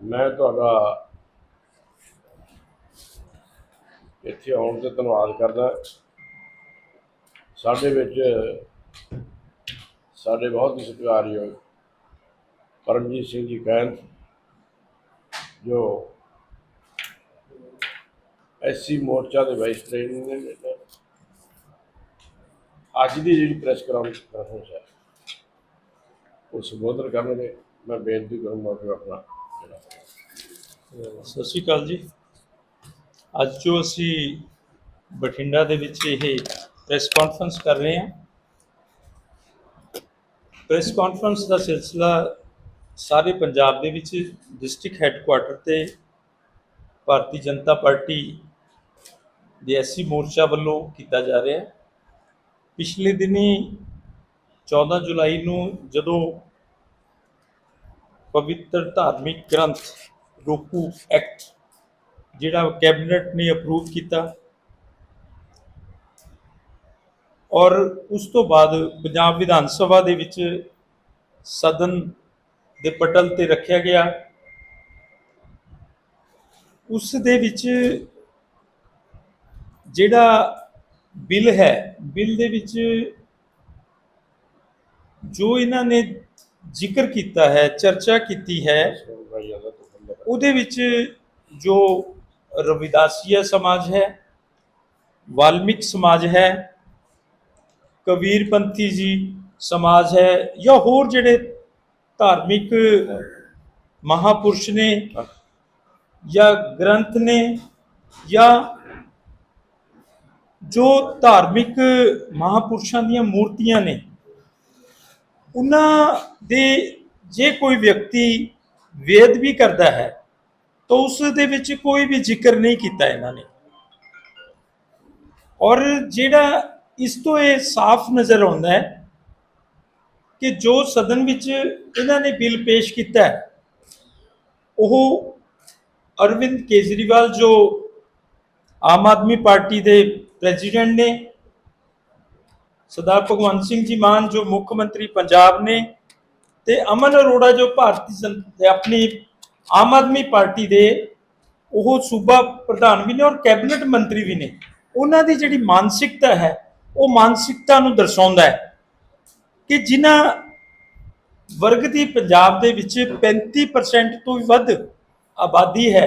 ਮੈਂ ਤੁਹਾਡਾ ਇੱਥੇ ਆਉਣ ਤੇ ਧੰਨਵਾਦ ਕਰਦਾ। ਸਾਡੇ ਵਿੱਚ ਸਾਡੇ ਬਹੁਤ ਹੀ ਸਤਿਕਾਰਯੋਗ ਪਰਮਜੀਤ ਸਿੰਘ ਜੀ ਕੈਂਥ ਜੋ ਐਸਸੀ ਮੋਰਚਾ ਦੇ ਵਾਈਸ ਪ੍ਰੈਜ਼ੀਡੈਂਟ ਨੇ ਅੱਜ ਦੀ ਜਿਹੜੀ ਪ੍ਰੈਸ ਕਾਨਫਰੰਸ ਹੈ, ਉਹ ਸੰਬੋਧਨ ਕਰਨਗੇ। ਮੈਂ ਬੇਨਤੀ ਕਰੂੰਗਾ ਕਿ ਆਪਣਾ ਸਤਿ ਸ਼੍ਰੀ ਅਕਾਲ ਜੀ। ਅੱਜ ਜੋ ਅਸੀਂ ਬਠਿੰਡਾ ਦੇ ਵਿੱਚ ਇਹ ਪ੍ਰੈਸ ਕਾਨਫਰੰਸ ਕਰ ਰਹੇ ਹਾਂ। ਪ੍ਰੈਸ ਕਾਨਫਰੰਸ ਦਾ ਸਿਲਸਿਲਾ ਸਾਰੇ ਪੰਜਾਬ ਦੇ ਵਿੱਚ ਡਿਸਟ੍ਰਿਕਟ ਹੈੱਡਕੁਆਟਰ ਤੇ ਭਾਰਤੀ ਜਨਤਾ ਪਾਰਟੀ ਦੇ ਐਸਸੀ ਮੋਰਚਾ ਵੱਲੋਂ ਕੀਤਾ ਜਾ ਰਿਹਾ ਹੈ। ਪਿਛਲੇ ਦਿਨੀ 14 ਜੁਲਾਈ ਨੂੰ ਜਦੋਂ ਪਵਿੱਤਰ ਧਾਰਮਿਕ ਗ੍ਰੰਥ ਰੋਕੂ ਐਕਟ, ਜਿਹੜਾ ਕੈਬਨਿਟ ਨੇ ਅਪਰੂਵ ਕੀਤਾ। ਔਰ ਉਸ ਤੋਂ ਬਾਅਦ ਪੰਜਾਬ ਵਿਧਾਨ ਸਭਾ ਦੇ ਵਿੱਚ ਸਦਨ ਦੇ ਪਟਲ ਤੇ ਰੱਖਿਆ ਗਿਆ। ਉਸ ਦੇ ਵਿੱਚ ਜਿਹੜਾ ਬਿੱਲ ਹੈ, ਬਿੱਲ ਦੇ ਵਿੱਚ ਜੋ ਇਹਨਾਂ ਨੇ ਜ਼ਿਕਰ ਕੀਤਾ ਹੈ, ਚਰਚਾ ਕੀਤੀ ਹੈ ਉਹਦੇ ਵਿੱਚ ਜੋ ਰਵਿਦਾਸੀਆ ਸਮਾਜ ਹੈ, ਵਾਲਮੀਕ ਸਮਾਜ ਹੈ, ਕਬੀਰਪੰਥੀ ਜੀ ਸਮਾਜ ਹੈ ਜਾਂ ਹੋਰ ਜਿਹੜੇ ਧਾਰਮਿਕ ਮਹਾਪੁਰਸ਼ ਨੇ ਜਾਂ ਗ੍ਰੰਥ ਨੇ ਜਾਂ ਜੋ ਧਾਰਮਿਕ ਮਹਾਪੁਰਸ਼ਾਂ ਦੀਆਂ ਮੂਰਤੀਆਂ ਨੇ, ਉਹਨਾਂ ਦੇ ਜੇ ਕੋਈ ਵਿਅਕਤੀ ਵੇਦ ਵੀ ਕਰਦਾ ਹੈ, ਤਾਂ ਉਸ ਦੇ ਵਿੱਚ ਕੋਈ ਵੀ ਜ਼ਿਕਰ ਨਹੀਂ ਕੀਤਾ ਇਹਨਾਂ ਨੇ। ਔਰ ਜਿਹੜਾ ਇਸ ਤੋਂ ਇਹ ਸਾਫ਼ ਨਜ਼ਰ ਆਉਂਦਾ ਹੈ ਕਿ ਜੋ ਸਦਨ ਵਿੱਚ ਇਹਨਾਂ ਨੇ ਬਿੱਲ ਪੇਸ਼ ਕੀਤਾ ਹੈ, ਉਹ ਅਰਵਿੰਦ ਕੇਜਰੀਵਾਲ ਜੋ ਆਮ ਆਦਮੀ ਪਾਰਟੀ ਦੇ ਪ੍ਰੈਜ਼ੀਡੈਂਟ ਨੇ, ਸਰਦਾਰ ਭਗਵੰਤ ਸਿੰਘ ਜੀ ਮਾਨ ਜੋ ਮੁੱਖ ਮੰਤਰੀ ਪੰਜਾਬ ਨੇ ਤੇ ਅਮਨ ਅਰੋੜਾ ਜੋ ਭਾਰਤੀ ਜਨਤਾ ਆਪਣੀ ਆਮ ਆਦਮੀ ਪਾਰਟੀ ਦੇ ਉਹ ਸੂਬਾ ਪ੍ਰਧਾਨ ਵੀ ਨੇ ਔਰ ਕੈਬਨਿਟ ਮੰਤਰੀ ਵੀ ਨੇ, ਉਹਨਾਂ ਦੀ ਜਿਹੜੀ ਮਾਨਸਿਕਤਾ ਹੈ, ਉਹ ਮਾਨਸਿਕਤਾ ਨੂੰ ਦਰਸਾਉਂਦਾ ਹੈ ਕਿ ਜਿਨ੍ਹਾਂ ਵਰਗ ਦੀ ਪੰਜਾਬ ਦੇ ਵਿੱਚ 35% ਤੋਂ ਵੀ ਵੱਧ ਆਬਾਦੀ ਹੈ,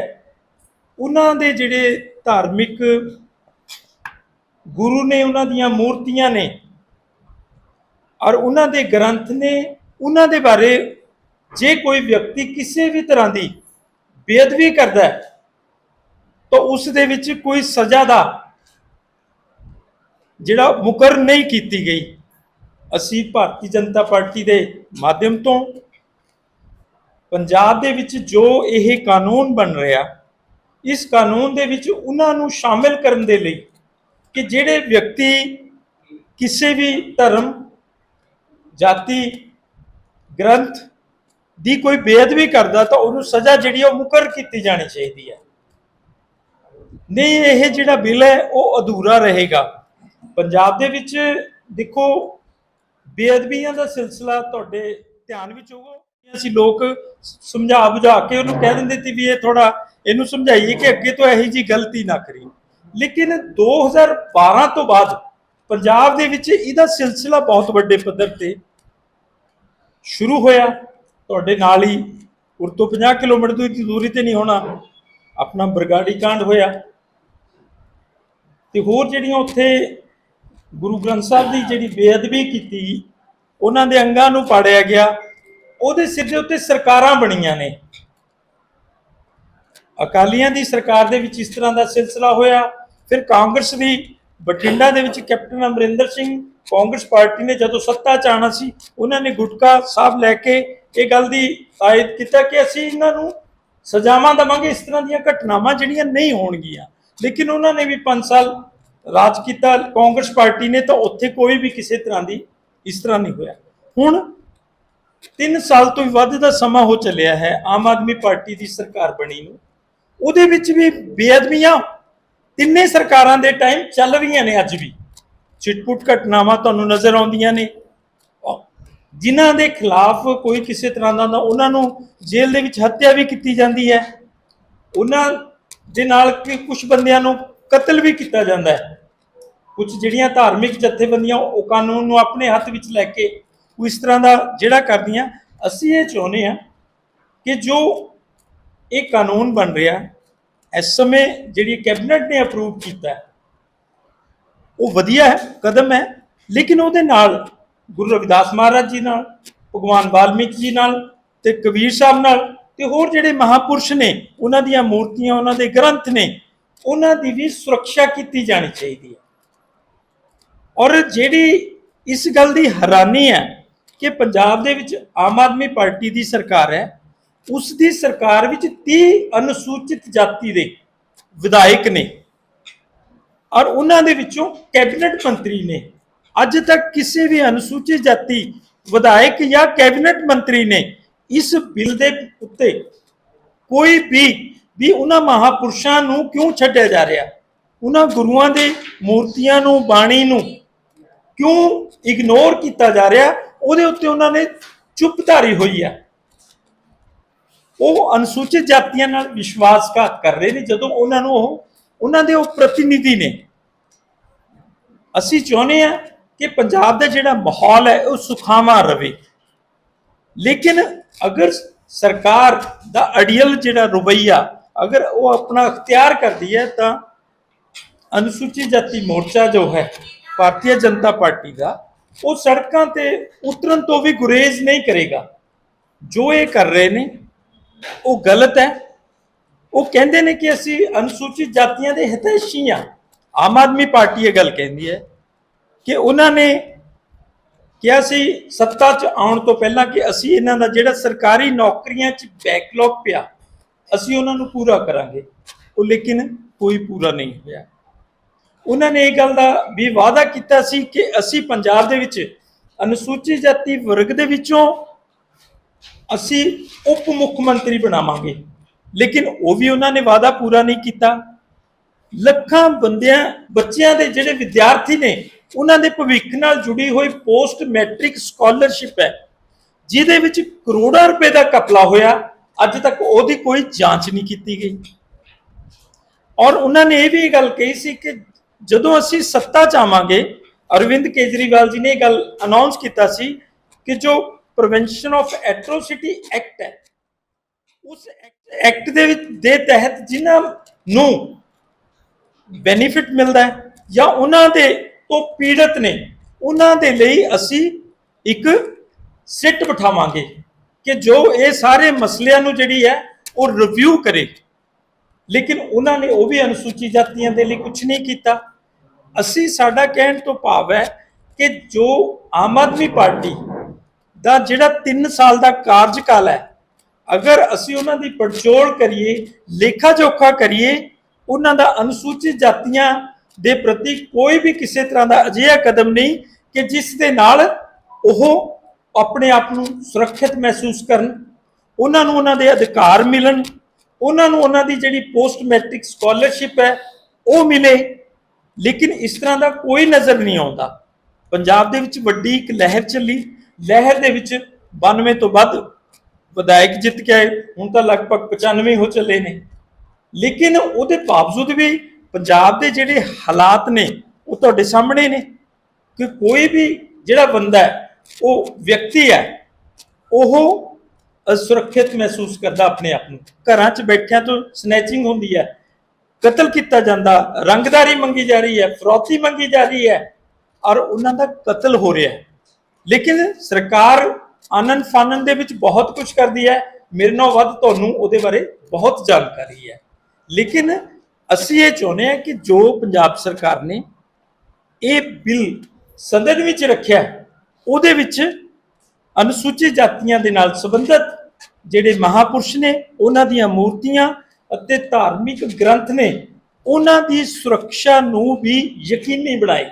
ਉਹਨਾਂ ਦੇ ਜਿਹੜੇ ਧਾਰਮਿਕ ਗੁਰੂ ਨੇ ਉਹਨਾਂ ਦੀਆਂ ਮੂਰਤੀਆਂ ਨੇ ਔਰ ਉਹਨਾਂ ਦੇ ਗ੍ਰੰਥ ਨੇ ਉਹਨਾਂ ਦੇ ਬਾਰੇ ਜੇ ਕੋਈ ਵਿਅਕਤੀ ਕਿਸੇ ਵੀ ਤਰ੍ਹਾਂ ਦੀ ਬੇਅਦਬੀ ਕਰਦਾ ਹੈ, ਤਾਂ ਉਸ ਦੇ ਵਿੱਚ ਕੋਈ ਸਜ਼ਾ ਦਾ ਜਿਹੜਾ ਮੁਕਰ ਨਹੀਂ ਕੀਤੀ ਗਈ। ਅਸੀਂ ਭਾਰਤੀ ਜਨਤਾ ਪਾਰਟੀ ਦੇ ਮਾਧਿਅਮ ਤੋਂ ਪੰਜਾਬ ਦੇ ਵਿੱਚ ਜੋ ਇਹ ਕਾਨੂੰਨ ਬਣ ਰਿਹਾ, ਇਸ ਕਾਨੂੰਨ ਦੇ ਵਿੱਚ ਉਹਨਾਂ ਨੂੰ ਸ਼ਾਮਿਲ ਕਰਨ ਦੇ ਲਈ ਕਿ ਜਿਹੜੇ ਵਿਅਕਤੀ ਕਿਸੇ ਵੀ ਧਰਮ, ਜਾਤੀ ਗ੍ਰੰਥ ਦੀ ਕੋਈ ਬੇਅਦਬੀ ਕਰਦਾ ਤਾਂ ਉਹਨੂੰ ਸਜ਼ਾ ਜਿਹੜੀ ਉਹ ਮੁਕਰ ਕੀਤੀ ਜਾਣੀ ਚਾਹੀਦੀ ਹੈ ਨਹੀਂ, ਇਹ ਜਿਹੜਾ ਬਿੱਲ ਹੈ, ਉਹ ਅਧੂਰਾ ਰਹੇਗਾ। ਪੰਜਾਬ ਦੇ ਵਿੱਚ ਦੇਖੋ, ਬੇਅਦਬੀਆਂ ਦਾ ਸਿਲਸਿਲਾ ਤੁਹਾਡੇ ਧਿਆਨ ਵਿੱਚ ਹੋਊਗਾ। ਅਸੀਂ ਲੋਕ ਸਮਝਾ ਬੁਝਾ ਕੇ ਉਹਨੂੰ ਕਹਿ ਦਿੰਦੇ ਸੀ ਵੀ ਇਹ ਥੋੜਾ ਇਹਨੂੰ ਸਮਝਾਈਏ ਕਿ ਅੱਗੇ ਤੋਂ ਇਹੀ ਜੀ ਗਲਤੀ ਨਾ ਕਰੀ ਲੇਕਿਨ 2012 ਤੋਂ ਬਾਅਦ ਪੰਜਾਬ ਦੇ ਵਿੱਚ ਇਹਦਾ ਸਿਲਸਿਲਾ ਬਹੁਤ ਵੱਡੇ ਪੱਧਰ ਤੇ ਸ਼ੁਰੂ ਹੋਇਆ, ਤੁਹਾਡੇ ਨਾਲ ਹੀ। ਉਰ ਤੋਂ 50 ਕਿਲੋਮੀਟਰ ਦੀ ਦੂਰੀ ਤੇ ਨਹੀਂ ਹੋਣਾ। ਆਪਣਾ ਬਰਗਾੜੀ ਕਾਂਡ ਹੋਇਆ। ਤੇ ਹੋਰ ਜਿਹੜੀਆਂ ਉੱਥੇ ਗੁਰੂ ਗ੍ਰੰਥ ਸਾਹਿਬ ਦੀ ਜਿਹੜੀ ਬੇਅਦਬੀ ਕੀਤੀ, ਉਹਨਾਂ ਦੇ ਅੰਗਾਂ ਨੂੰ ਪਾੜਿਆ ਗਿਆ। ਉਹਦੇ ਸਿਰ ਦੇ ਉੱਤੇ ਸਰਕਾਰਾਂ ਬਣੀਆਂ ਨੇ। ਅਕਾਲੀਆਂ ਦੀ ਸਰਕਾਰ ਦੇ ਵਿੱਚ ਇਸ ਤਰ੍ਹਾਂ ਦਾ ਸਿਲਸਿਲਾ ਹੋਇਆ। ਫਿਰ ਕਾਂਗਰਸ ਦੀ ਬਠਿੰਡਾ ਦੇ ਵਿੱਚ ਕੈਪਟਨ ਅਮਰਿੰਦਰ ਸਿੰਘ ਕਾਂਗਰਸ ਪਾਰਟੀ ਨੇ ਜਦੋਂ ਸੱਤਾ 'ਚ ਆਉਣਾ ਸੀ, ਉਹਨਾਂ ਨੇ ਗੁਟਕਾ ਸਾਹਿਬ ਲੈ ਕੇ ਇਹ ਗੱਲ ਦੀ ਆਇਦ ਕੀਤਾ ਕਿ ਅਸੀਂ ਇਹਨਾਂ ਨੂੰ ਸਜ਼ਾਵਾਂ ਦਵਾਂਗੇ, ਇਸ ਤਰ੍ਹਾਂ ਦੀਆਂ ਘਟਨਾਵਾਂ ਜਿਹੜੀਆਂ ਨਹੀਂ ਹੋਣਗੀਆਂ। ਲੇਕਿਨ ਉਹਨਾਂ ਨੇ ਵੀ 5 ਸਾਲ ਰਾਜ ਕੀਤਾ, ਕਾਂਗਰਸ ਪਾਰਟੀ ਨੇ ਤਾਂ ਉੱਥੇ ਕੋਈ ਵੀ ਕਿਸੇ ਤਰ੍ਹਾਂ ਦੀ ਇਸ ਤਰ੍ਹਾਂ ਨਹੀਂ ਹੋਇਆ। ਹੁਣ 3 ਸਾਲ ਤੋਂ ਵੀ ਵੱਧ ਦਾ ਸਮਾਂ ਹੋ ਚੱਲਿਆ ਹੈ, ਆਮ ਆਦਮੀ ਪਾਰਟੀ ਦੀ ਸਰਕਾਰ ਬਣੀ ਨੂੰ। ਉਹਦੇ ਵਿੱਚ ਵੀ ਬੇਅਦਬੀਆਂ ਤਿੰਨੇ ਸਰਕਾਰਾਂ ਦੇ ਟਾਈਮ ਚੱਲ ਰਹੀਆਂ ਨੇ ਅੱਜ ਵੀ। ਚਿਟਪੁਟ ਘਟਨਾਵਾਂ ਤੁਹਾਨੂੰ ਨਜ਼ਰ ਆਉਂਦੀਆਂ ਨੇ। ਜਿਨ੍ਹਾਂ ਦੇ ਖਿਲਾਫ ਕੋਈ ਕਿਸੇ ਤਰ੍ਹਾਂ ਦਾ ਉਹਨਾਂ ਨੂੰ ਜੇਲ੍ਹ ਦੇ ਵਿੱਚ ਹੱਤਿਆ ਵੀ ਕੀਤੀ ਜਾਂਦੀ ਹੈ। ਉਹਨਾਂ ਦੇ ਨਾਲ ਕਿ ਕੁਝ ਬੰਦਿਆਂ ਨੂੰ ਕਤਲ ਵੀ ਕੀਤਾ ਜਾਂਦਾ ਹੈ। ਕੁਝ ਜਿਹੜੀਆਂ ਧਾਰਮਿਕ ਜਥੇਬੰਦੀਆਂ ਉਹ ਕਾਨੂੰਨ ਨੂੰ ਆਪਣੇ ਹੱਥ ਵਿੱਚ ਲੈ ਕੇ ਉਹ ਇਸ ਤਰ੍ਹਾਂ ਦਾ ਜਿਹੜਾ ਕਰਦੀਆਂ ਅਸੀਂ ਇਹ ਚਾਹੁੰਦੇ ਹਾਂ ਕਿ ਜੋ ਇਹ ਕਾਨੂੰਨ ਬਣ ਰਿਹਾ ਇਸ ਸਮੇਂ ਜਿਹੜੀ ਕੈਬਨਿਟ ਨੇ ਅਪਰੂਵ ਕੀਤਾ ਹੈ, ਉਹ ਵਧੀਆ ਹੈ, ਕਦਮ ਹੈ, ਲੇਕਿਨ ਉਹਦੇ ਨਾਲ ਗੁਰੂ ਰਵਿਦਾਸ ਮਹਾਰਾਜ ਜੀ ਨਾਲ, ਭਗਵਾਨ ਵਾਲਮੀਕ ਜੀ ਨਾਲ ਤੇ ਕਬੀਰ ਸਾਹਿਬ ਨਾਲ ਤੇ ਹੋਰ ਜਿਹੜੇ ਮਹਾਪੁਰਸ਼ ਨੇ, ਉਹਨਾਂ ਦੀਆਂ ਮੂਰਤੀਆਂ, ਉਹਨਾਂ ਦੇ ਗ੍ਰੰਥ ਨੇ, ਉਹਨਾਂ ਦੀ ਵੀ ਸੁਰੱਖਿਆ ਕੀਤੀ ਜਾਣੀ ਚਾਹੀਦੀ ਹੈ। ਔਰ ਜਿਹੜੀ ਇਸ ਗੱਲ ਦੀ ਹੈਰਾਨੀ ਹੈ ਕਿ ਪੰਜਾਬ ਦੇ ਵਿੱਚ ਆਮ ਆਦਮੀ ਪਾਰਟੀ ਦੀ ਸਰਕਾਰ ਹੈ, ਉਸ ਦੀ ਸਰਕਾਰ ਵਿੱਚ 30 ਅਨੁਸੂਚਿਤ ਜਾਤੀ ਦੇ ਵਿਧਾਇਕ ਨੇ। ਔਰ ਉਹਨਾਂ ਦੇ ਵਿੱਚੋਂ ਕੈਬਨਿਟ ਮੰਤਰੀ ਨੇ ਅੱਜ ਤੱਕ ਕਿਸੇ ਵੀ ਅਨੁਸੂਚਿਤ ਜਾਤੀ ਵਿਧਾਇਕ ਜਾਂ ਕੈਬਨਿਟ ਮੰਤਰੀ ਨੇ ਇਸ ਬਿੱਲ ਦੇ ਉੱਤੇ ਕੋਈ ਵੀ ਵੀ ਉਹਨਾਂ ਮਹਾਪੁਰਸ਼ਾਂ ਨੂੰ ਕਿਉਂ ਛੱਡਿਆ ਜਾ ਰਿਹਾ? ਉਹਨਾਂ ਗੁਰੂਆਂ ਦੇ ਮੂਰਤੀਆਂ ਨੂੰ, ਬਾਣੀ ਨੂੰ ਕਿਉਂ ਇਗਨੋਰ ਕੀਤਾ ਜਾ ਰਿਹਾ? ਉਹਦੇ ਉੱਤੇ ਉਹਨਾਂ ਨੇ ਚੁੱਪ ਧਾਰੀ ਹੋਈ ਹੈ ਉਹ ਅਨੁਸੂਚਿਤ ਜਾਤੀਆਂ ਨਾਲ ਵਿਸ਼ਵਾਸਘਾਤ ਕਰ ਰਹੇ ਨੇ। ਜਦੋਂ ਉਹਨਾਂ ਨੂੰ ਉਹ ਉਹਨਾਂ ਦੇ ਉਹ ਪ੍ਰਤੀਨਿਧੀ ਨੇ। ਅਸੀਂ ਚਾਹੁੰਦੇ ਹਾਂ ਕਿ ਪੰਜਾਬ ਦਾ ਜਿਹੜਾ ਮਾਹੌਲ ਹੈ, ਉਹ ਸੁਖਾਵਾਂ ਰਵੇ। ਲੇਕਿਨ ਅਗਰ ਸਰਕਾਰ ਦਾ ਅੜੀਅਲ ਜਿਹੜਾ ਰਵਈਆ, ਅਗਰ ਉਹ ਆਪਣਾ ਅਖਤਿਆਰ ਕਰਦੀ ਹੈ, ਤਾਂ ਅਨੁਸੂਚਿਤ ਜਾਤੀ ਮੋਰਚਾ ਜੋ ਹੈ, ਭਾਰਤੀ ਜਨਤਾ ਪਾਰਟੀ ਦਾ, ਉਹ ਸੜਕਾਂ ਤੇ ਉਤਰਨ ਤੋਂ ਵੀ ਗੁਰੇਜ਼ ਨਹੀਂ ਕਰੇਗਾ। ਜੋ ਇਹ ਕਰ ਰਹੇ ਨੇ, ਉਹ ਗਲਤ ਹੈ। ਉਹ ਕਹਿੰਦੇ ਨੇ ਕਿ ਅਸੀਂ ਅਨੁਸੂਚਿਤ ਜਾਤੀਆਂ ਦੇ ਹਿਤੈਸ਼ੀ ਹਾਂ। ਆਮ ਆਦਮੀ ਪਾਰਟੀ ਇਹ ਗੱਲ ਕਹਿੰਦੀ ਹੈ ਕਿ ਉਹਨਾਂ ਨੇ ਕਿਹਾ ਸੀ ਸੱਤਾ 'ਚ ਆਉਣ ਤੋਂ ਪਹਿਲਾਂ ਕਿ ਅਸੀਂ ਇਹਨਾਂ ਦਾ ਜਿਹੜਾ ਸਰਕਾਰੀ ਨੌਕਰੀਆਂ 'ਚ ਬੈਕਲੌਗ ਪਿਆ, ਅਸੀਂ ਉਹਨਾਂ ਨੂੰ ਪੂਰਾ ਕਰਾਂਗੇ। ਉਹ ਲੇਕਿਨ ਕੋਈ ਪੂਰਾ ਨਹੀਂ ਹੋਇਆ। ਉਹਨਾਂ ਨੇ ਇਹ ਗੱਲ ਦਾ ਵੀ ਵਾਅਦਾ ਕੀਤਾ ਸੀ ਕਿ ਅਸੀਂ ਪੰਜਾਬ ਦੇ ਵਿੱਚ ਅਨੁਸੂਚਿਤ ਜਾਤੀ ਵਰਗ ਦੇ ਵਿੱਚੋਂ ਅਸੀਂ ਉਪ ਮੁੱਖ ਮੰਤਰੀ ਬਣਾਵਾਂਗੇ। ਲੇਕਿਨ ਉਹ ਵੀ ਉਹਨਾਂ ਨੇ ਵਾਅਦਾ ਪੂਰਾ ਨਹੀਂ ਕੀਤਾ। ਲੱਖਾਂ ਬੰਦਿਆਂ, ਬੱਚਿਆਂ ਦੇ ਜਿਹੜੇ ਵਿਦਿਆਰਥੀ ਨੇ, ਉਹਨਾਂ ਦੇ ਭਵਿੱਖ ਨਾਲ ਜੁੜੀ ਹੋਈ ਪੋਸਟ ਮੈਟ੍ਰਿਕ ਸਕਾਲਰਸ਼ਿਪ ਹੈ, ਜਿਹਦੇ ਵਿੱਚ ਕਰੋੜਾਂ ਰੁਪਏ ਦਾ ਕਪਲਾ ਹੋਇਆ। ਅੱਜ ਤੱਕ ਉਹਦੀ ਕੋਈ ਜਾਂਚ ਨਹੀਂ ਕੀਤੀ ਗਈ। ਔਰ ਉਹਨਾਂ ਨੇ ਇਹ ਵੀ ਗੱਲ ਕਹੀ ਸੀ ਕਿ ਜਦੋਂ ਅਸੀਂ ਸੱਤਾ ਚ ਆਵਾਂਗੇ, ਅਰਵਿੰਦ ਕੇਜਰੀਵਾਲ ਜੀ ਨੇ ਇਹ ਗੱਲ ਅਨਾਉਂਸ ਕੀਤਾ ਸੀ ਕਿ ਜੋ ਪ੍ਰੀਵੈਂਸ਼ਨ ਆਫ ਐਟ੍ਰੋਸਿਟੀ ਐਕਟ ਹੈ ਉਸ ਐਕਟ ਦੇ ਵਿੱਚ, ਦੇ ਤਹਿਤ ਜਿਨ੍ਹਾਂ ਨੂੰ ਬੈਨੀਫਿਟ ਮਿਲਦਾ ਹੈ ਜਾਂ ਉਹਨਾਂ ਦੇ ਤੋਂ ਪੀੜਤ ਨੇ, ਉਹਨਾਂ ਦੇ ਲਈ ਅਸੀਂ ਇੱਕ ਸਿੱਟ ਬਿਠਾਵਾਂਗੇ ਕਿ ਜੋ ਇਹ ਸਾਰੇ ਮਸਲਿਆਂ ਨੂੰ ਜਿਹੜੀ ਹੈ ਉਹ ਰਿਵਿਊ ਕਰੇ। ਲੇਕਿਨ ਉਹਨਾਂ ਨੇ ਉਹ ਵੀ ਅਨੁਸੂਚਿਤ ਜਾਤੀਆਂ ਦੇ ਲਈ ਕੁਝ ਨਹੀਂ ਕੀਤਾ। ਅਸੀਂ ਸਾਡਾ ਕਹਿਣ ਤੋਂ ਭਾਵ ਹੈ ਕਿ ਜੋ ਆਮ ਆਦਮੀ ਪਾਰਟੀ ਦਾ ਜਿਹੜਾ 3 ਸਾਲ ਦਾ ਕਾਰਜਕਾਲ ਹੈ ਅਗਰ ਅਸੀਂ ਉਹਨਾਂ ਦੀ ਪੜਚੋਲ ਕਰੀਏ, ਲੇਖਾ ਜੋਖਾ ਕਰੀਏ, ਉਹਨਾਂ ਦਾ ਅਨੁਸੂਚਿਤ ਜਾਤੀਆਂ ਦੇ ਪ੍ਰਤੀ ਕੋਈ ਵੀ ਕਿਸੇ ਤਰ੍ਹਾਂ ਦਾ ਅਜਿਹਾ ਕਦਮ ਨਹੀਂ ਕਿ ਜਿਸ ਦੇ ਨਾਲ ਉਹ ਆਪਣੇ ਆਪ ਨੂੰ ਸੁਰੱਖਿਅਤ ਮਹਿਸੂਸ ਕਰਨ, ਉਹਨਾਂ ਨੂੰ ਉਹਨਾਂ ਦੇ ਅਧਿਕਾਰ ਮਿਲਣ, ਉਹਨਾਂ ਨੂੰ ਉਹਨਾਂ ਦੀ ਜਿਹੜੀ ਪੋਸਟ ਮੈਟ੍ਰਿਕ ਸਕਾਲਰਸ਼ਿਪ ਹੈ, ਉਹ ਮਿਲੇ। ਲੇਕਿਨ ਇਸ ਤਰ੍ਹਾਂ ਦਾ ਕੋਈ ਨਜ਼ਰ ਨਹੀਂ ਆਉਂਦਾ। ਪੰਜਾਬ ਦੇ ਵਿੱਚ ਵੱਡੀ ਇੱਕ ਲਹਿਰ ਚੱਲੀ। ਲਹਿਰ ਦੇ ਵਿੱਚ 92 ਤੋਂ ਵੱਧ ਵਿਧਾਇਕ ਜਿੱਤ ਕੇ ਆਏ, ਹੁਣ ਤਾਂ ਲਗਭਗ 95 ਹੋ ਚੱਲੇ ਨੇ। ਲੇਕਿਨ ਉਹਦੇ ਬਾਵਜੂਦ ਵੀ ਪੰਜਾਬ ਦੇ ਜਿਹੜੇ ਹਾਲਾਤ ਨੇ, ਉਹ ਤੁਹਾਡੇ ਸਾਹਮਣੇ ਨੇ ਕਿ ਕੋਈ ਵੀ ਜਿਹੜਾ ਬੰਦਾ ਉਹ ਵਿਅਕਤੀ ਹੈ, ਉਹ ਅਸੁਰੱਖਿਅਤ ਮਹਿਸੂਸ ਕਰਦਾ ਆਪਣੇ ਆਪ ਨੂੰ। ਘਰਾਂ 'ਚ ਬੈਠਿਆਂ ਤੋਂ ਸਨੈਚਿੰਗ ਹੁੰਦੀ ਹੈ, ਕਤਲ ਕੀਤਾ ਜਾਂਦਾ, ਰੰਗਦਾਰੀ ਮੰਗੀ ਜਾ ਰਹੀ ਹੈ, ਫਰੋਤੀ ਮੰਗੀ ਜਾ ਰਹੀ ਹੈ, ਔਰ ਉਹਨਾਂ ਦਾ ਕਤਲ ਹੋ ਰਿਹਾ ਹੈ। ਲੇਕਿਨ ਸਰਕਾਰ ਆਨਨ ਫਾਨਨ ਦੇ ਵਿੱਚ ਬਹੁਤ ਕੁਝ ਕਰਦੀ ਹੈ। ਮੇਰੇ ਨਾਲ ਵੱਧ ਤੁਹਾਨੂੰ ਉਹਦੇ ਬਾਰੇ ਬਹੁਤ ਜਾਣਕਾਰੀ ਹੈ। ਲੇਕਿਨ ਅਸੀਂ ਇਹ ਚਾਹੁੰਦੇ ਹਾਂ ਕਿ ਜੋ ਪੰਜਾਬ ਸਰਕਾਰ ਨੇ ਇਹ ਬਿੱਲ ਸਦਨ ਵਿੱਚ ਰੱਖਿਆ, ਉਹਦੇ ਵਿੱਚ ਅਨੁਸੂਚਿਤ ਜਾਤੀਆਂ ਦੇ ਨਾਲ ਸੰਬੰਧਿਤ ਜਿਹੜੇ ਮਹਾਪੁਰਸ਼ ਨੇ, ਉਹਨਾਂ ਦੀਆਂ ਮੂਰਤੀਆਂ ਅਤੇ ਧਾਰਮਿਕ ਗ੍ਰੰਥ ਨੇ, ਉਹਨਾਂ ਦੀ ਸੁਰੱਖਿਆ ਨੂੰ ਵੀ ਯਕੀਨੀ ਬਣਾਏ।